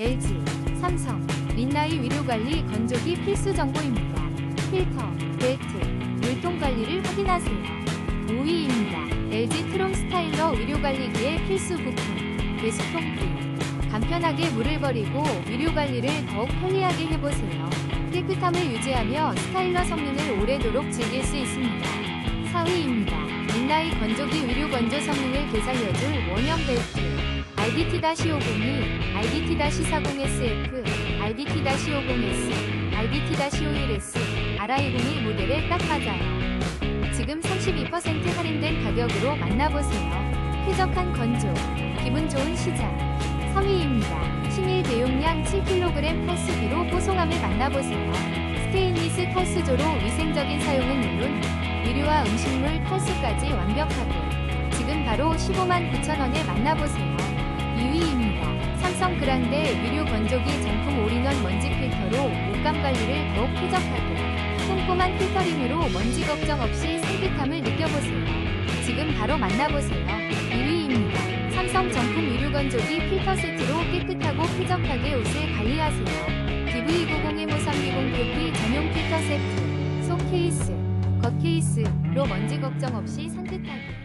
LG, 삼성, 린나이 위료관리 건조기 필수 정보입니다. 필터, 벨트, 물통 관리를 확인하세요. 5위입니다. LG 트롬 스타일러 위료관리기의 필수 부품, 배수통기. 간편하게 물을 버리고 위료관리를 더욱 편리하게 해보세요. 깨끗함을 유지하며 스타일러 성능을 오래도록 즐길 수 있습니다. 4위입니다. 린나이 건조기 위료 건조 성능을 되살려줄 원형 벨트. RDT-502, RDT-40SF, RDT-50S, RDT-51S, RI01 모델에 딱 맞아요. 지금 32% 할인된 가격으로 만나보세요. 쾌적한 건조, 기분 좋은 시작. 3위입니다. 신일 대용량 7kg 탈수기로 뽀송함을 만나보세요. 스테인리스 탈수조로 위생적인 사용은 물론 의류와 음식물 탈수까지 완벽하게 지금 바로 15만 9천원에 만나보세요. 2위입니다. 삼성 그란데 위료 건조기 정품 올인원 먼지 필터로 옷감 관리를 더욱 쾌적하게 꼼꼼한 필터링으로 먼지 걱정 없이 산뜻함을 느껴보세요. 지금 바로 만나보세요. 2위입니다. 삼성 정품 위료 건조기 필터 세트로 깨끗하고 쾌적하게 옷을 관리하세요. DV901530 표피 전용 필터 세트, 속 케이스, 겉 케이스로 먼지 걱정 없이 산뜻하게